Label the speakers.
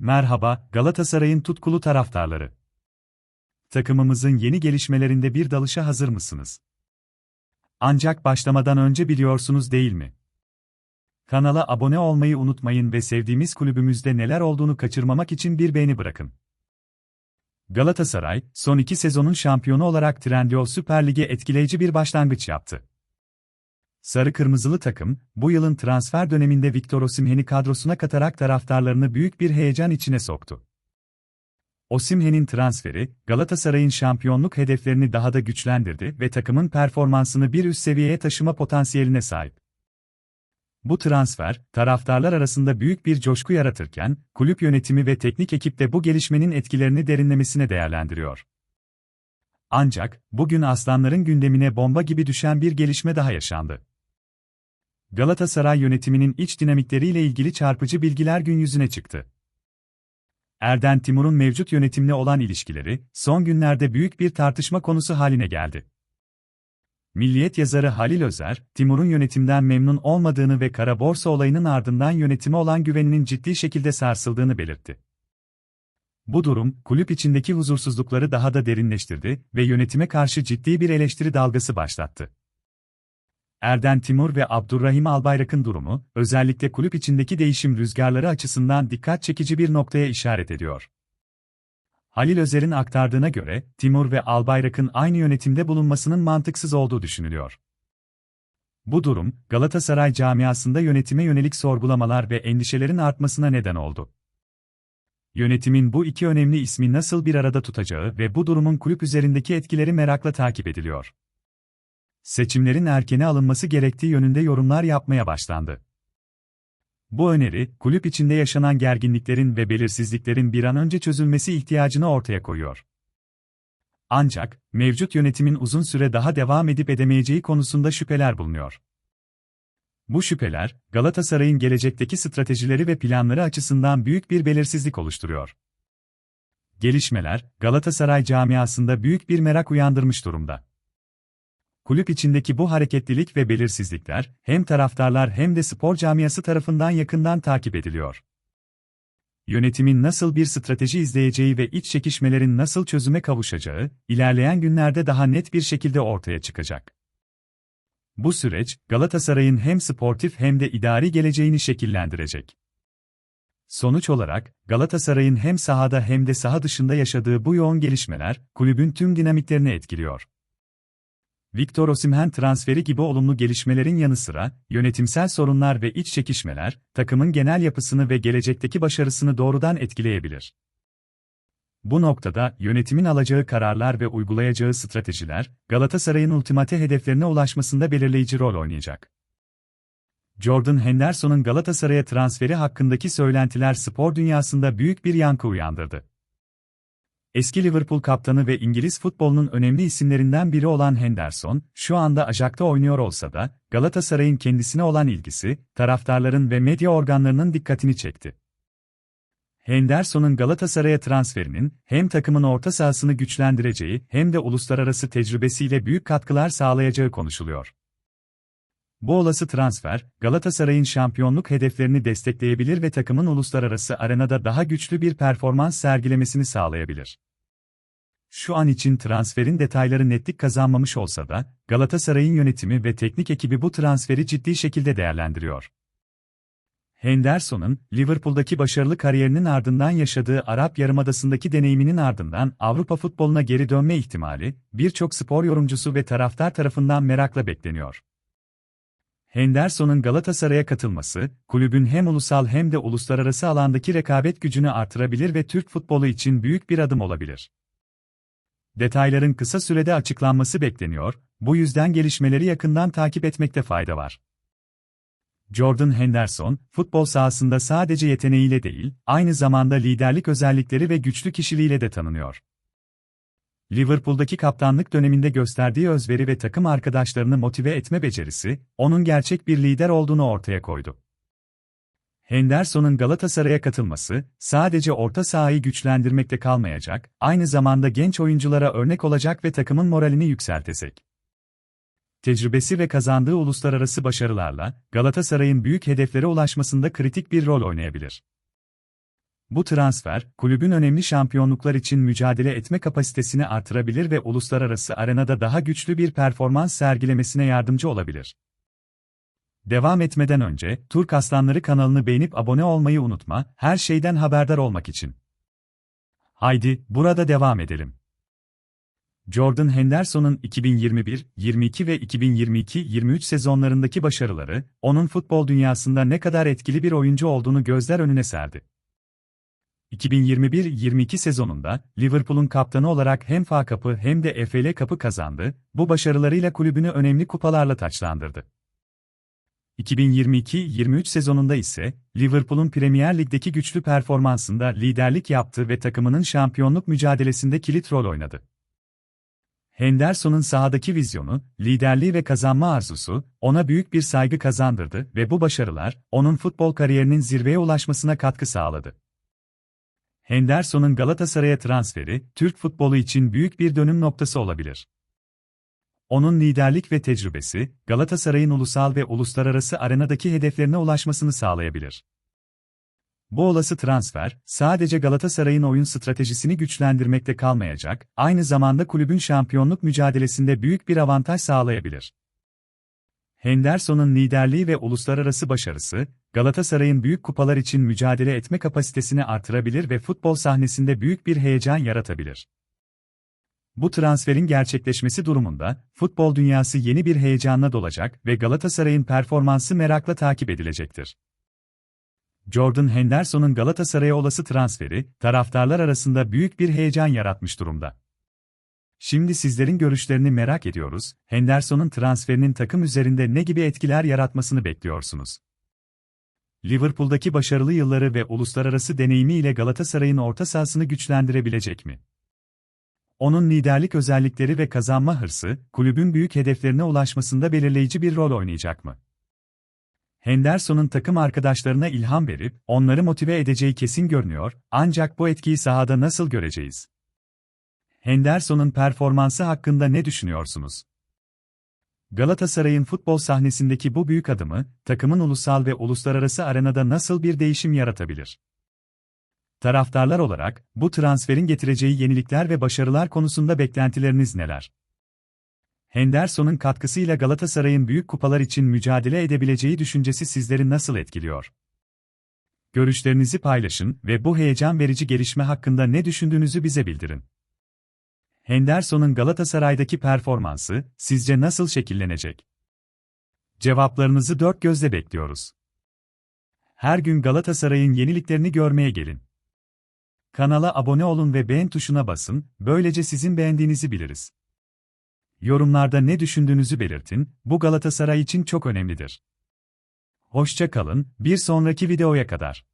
Speaker 1: Merhaba, Galatasaray'ın tutkulu taraftarları. Takımımızın yeni gelişmelerinde bir dalışa hazır mısınız? Ancak başlamadan önce biliyorsunuz değil mi? Kanala abone olmayı unutmayın ve sevdiğimiz kulübümüzde neler olduğunu kaçırmamak için bir beğeni bırakın. Galatasaray, son iki sezonun şampiyonu olarak Trendyol Süper Lig'e etkileyici bir başlangıç yaptı. Sarı Kırmızılı takım, bu yılın transfer döneminde Victor Osimhen'i kadrosuna katarak taraftarlarını büyük bir heyecan içine soktu. Osimhen'in transferi, Galatasaray'ın şampiyonluk hedeflerini daha da güçlendirdi ve takımın performansını bir üst seviyeye taşıma potansiyeline sahip. Bu transfer, taraftarlar arasında büyük bir coşku yaratırken, kulüp yönetimi ve teknik ekip de bu gelişmenin etkilerini derinlemesine değerlendiriyor. Ancak, bugün aslanların gündemine bomba gibi düşen bir gelişme daha yaşandı. Galatasaray yönetiminin iç dinamikleriyle ilgili çarpıcı bilgiler gün yüzüne çıktı. Erden Timur'un mevcut yönetimle olan ilişkileri, son günlerde büyük bir tartışma konusu haline geldi. Milliyet yazarı Halil Özer, Timur'un yönetimden memnun olmadığını ve kara borsa olayının ardından yönetime olan güveninin ciddi şekilde sarsıldığını belirtti. Bu durum, kulüp içindeki huzursuzlukları daha da derinleştirdi ve yönetime karşı ciddi bir eleştiri dalgası başlattı. Erden Timur ve Abdurrahim Albayrak'ın durumu, özellikle kulüp içindeki değişim rüzgarları açısından dikkat çekici bir noktaya işaret ediyor. Halil Özer'in aktardığına göre, Timur ve Albayrak'ın aynı yönetimde bulunmasının mantıksız olduğu düşünülüyor. Bu durum, Galatasaray camiasında yönetime yönelik sorgulamalar ve endişelerin artmasına neden oldu. Yönetimin bu iki önemli ismi nasıl bir arada tutacağı ve bu durumun kulüp üzerindeki etkileri merakla takip ediliyor. Seçimlerin erkene alınması gerektiği yönünde yorumlar yapmaya başlandı. Bu öneri, kulüp içinde yaşanan gerginliklerin ve belirsizliklerin bir an önce çözülmesi ihtiyacını ortaya koyuyor. Ancak, mevcut yönetimin uzun süre daha devam edip edemeyeceği konusunda şüpheler bulunuyor. Bu şüpheler, Galatasaray'ın gelecekteki stratejileri ve planları açısından büyük bir belirsizlik oluşturuyor. Gelişmeler, Galatasaray camiasında büyük bir merak uyandırmış durumda. Kulüp içindeki bu hareketlilik ve belirsizlikler, hem taraftarlar hem de spor camiası tarafından yakından takip ediliyor. Yönetimin nasıl bir strateji izleyeceği ve iç çekişmelerin nasıl çözüme kavuşacağı, ilerleyen günlerde daha net bir şekilde ortaya çıkacak. Bu süreç, Galatasaray'ın hem sportif hem de idari geleceğini şekillendirecek. Sonuç olarak, Galatasaray'ın hem sahada hem de saha dışında yaşadığı bu yoğun gelişmeler, kulübün tüm dinamiklerini etkiliyor. Victor Osimhen transferi gibi olumlu gelişmelerin yanı sıra, yönetimsel sorunlar ve iç çekişmeler, takımın genel yapısını ve gelecekteki başarısını doğrudan etkileyebilir. Bu noktada yönetimin alacağı kararlar ve uygulayacağı stratejiler, Galatasaray'ın ultimate hedeflerine ulaşmasında belirleyici rol oynayacak. Jordan Henderson'un Galatasaray'a transferi hakkındaki söylentiler spor dünyasında büyük bir yankı uyandırdı. Eski Liverpool kaptanı ve İngiliz futbolunun önemli isimlerinden biri olan Henderson, şu anda Ajax'ta oynuyor olsa da, Galatasaray'ın kendisine olan ilgisi, taraftarların ve medya organlarının dikkatini çekti. Henderson'un Galatasaray'a transferinin, hem takımın orta sahasını güçlendireceği hem de uluslararası tecrübesiyle büyük katkılar sağlayacağı konuşuluyor. Bu olası transfer, Galatasaray'ın şampiyonluk hedeflerini destekleyebilir ve takımın uluslararası arenada daha güçlü bir performans sergilemesini sağlayabilir. Şu an için transferin detayları netlik kazanmamış olsa da, Galatasaray'ın yönetimi ve teknik ekibi bu transferi ciddi şekilde değerlendiriyor. Henderson'un, Liverpool'daki başarılı kariyerinin ardından yaşadığı Arap Yarımadası'ndaki deneyiminin ardından Avrupa futboluna geri dönme ihtimali, birçok spor yorumcusu ve taraftar tarafından merakla bekleniyor. Henderson'un Galatasaray'a katılması, kulübün hem ulusal hem de uluslararası alandaki rekabet gücünü artırabilir ve Türk futbolu için büyük bir adım olabilir. Detayların kısa sürede açıklanması bekleniyor, bu yüzden gelişmeleri yakından takip etmekte fayda var. Jordan Henderson, futbol sahasında sadece yeteneğiyle değil, aynı zamanda liderlik özellikleri ve güçlü kişiliğiyle de tanınıyor. Liverpool'daki kaptanlık döneminde gösterdiği özveri ve takım arkadaşlarını motive etme becerisi, onun gerçek bir lider olduğunu ortaya koydu. Henderson'un Galatasaray'a katılması, sadece orta sahayı güçlendirmekte kalmayacak, aynı zamanda genç oyunculara örnek olacak ve takımın moralini yükseltecek. Tecrübesi ve kazandığı uluslararası başarılarla, Galatasaray'ın büyük hedeflere ulaşmasında kritik bir rol oynayabilir. Bu transfer, kulübün önemli şampiyonluklar için mücadele etme kapasitesini artırabilir ve uluslararası arenada daha güçlü bir performans sergilemesine yardımcı olabilir. Devam etmeden önce, Turk Aslanları kanalını beğenip abone olmayı unutma, her şeyden haberdar olmak için. Haydi, burada devam edelim. Jordan Henderson'un 2021, 22 ve 2022-23 sezonlarındaki başarıları, onun futbol dünyasında ne kadar etkili bir oyuncu olduğunu gözler önüne serdi. 2021-22 sezonunda Liverpool'un kaptanı olarak hem FA Cup'ı hem de FA Cup'ı kazandı, bu başarılarıyla kulübünü önemli kupalarla taçlandırdı. 2022-23 sezonunda ise Liverpool'un Premier Lig'deki güçlü performansında liderlik yaptı ve takımının şampiyonluk mücadelesinde kilit rol oynadı. Henderson'un sahadaki vizyonu, liderliği ve kazanma arzusu, ona büyük bir saygı kazandırdı ve bu başarılar, onun futbol kariyerinin zirveye ulaşmasına katkı sağladı. Henderson'un Galatasaray'a transferi, Türk futbolu için büyük bir dönüm noktası olabilir. Onun liderlik ve tecrübesi, Galatasaray'ın ulusal ve uluslararası arenadaki hedeflerine ulaşmasını sağlayabilir. Bu olası transfer, sadece Galatasaray'ın oyun stratejisini güçlendirmekte kalmayacak, aynı zamanda kulübün şampiyonluk mücadelesinde büyük bir avantaj sağlayabilir. Henderson'un liderliği ve uluslararası başarısı, Galatasaray'ın büyük kupalar için mücadele etme kapasitesini artırabilir ve futbol sahnesinde büyük bir heyecan yaratabilir. Bu transferin gerçekleşmesi durumunda, futbol dünyası yeni bir heyecanla dolacak ve Galatasaray'ın performansı merakla takip edilecektir. Jordan Henderson'un Galatasaray'a olası transferi, taraftarlar arasında büyük bir heyecan yaratmış durumda. Şimdi sizlerin görüşlerini merak ediyoruz, Henderson'un transferinin takım üzerinde ne gibi etkiler yaratmasını bekliyorsunuz? Liverpool'daki başarılı yılları ve uluslararası deneyimi ile Galatasaray'ın orta sahasını güçlendirebilecek mi? Onun liderlik özellikleri ve kazanma hırsı, kulübün büyük hedeflerine ulaşmasında belirleyici bir rol oynayacak mı? Henderson'un takım arkadaşlarına ilham verip, onları motive edeceği kesin görünüyor, ancak bu etkiyi sahada nasıl göreceğiz? Henderson'un performansı hakkında ne düşünüyorsunuz? Galatasaray'ın futbol sahnesindeki bu büyük adımı, takımın ulusal ve uluslararası arenada nasıl bir değişim yaratabilir? Taraftarlar olarak, bu transferin getireceği yenilikler ve başarılar konusunda beklentileriniz neler? Henderson'un katkısıyla Galatasaray'ın büyük kupalar için mücadele edebileceği düşüncesi sizleri nasıl etkiliyor? Görüşlerinizi paylaşın ve bu heyecan verici gelişme hakkında ne düşündüğünüzü bize bildirin. Henderson'un Galatasaray'daki performansı sizce nasıl şekillenecek? Cevaplarınızı dört gözle bekliyoruz. Her gün Galatasaray'ın yeniliklerini görmeye gelin. Kanala abone olun ve beğen tuşuna basın, böylece sizin beğendiğinizi biliriz. Yorumlarda ne düşündüğünüzü belirtin, bu Galatasaray için çok önemlidir. Hoşça kalın, bir sonraki videoya kadar.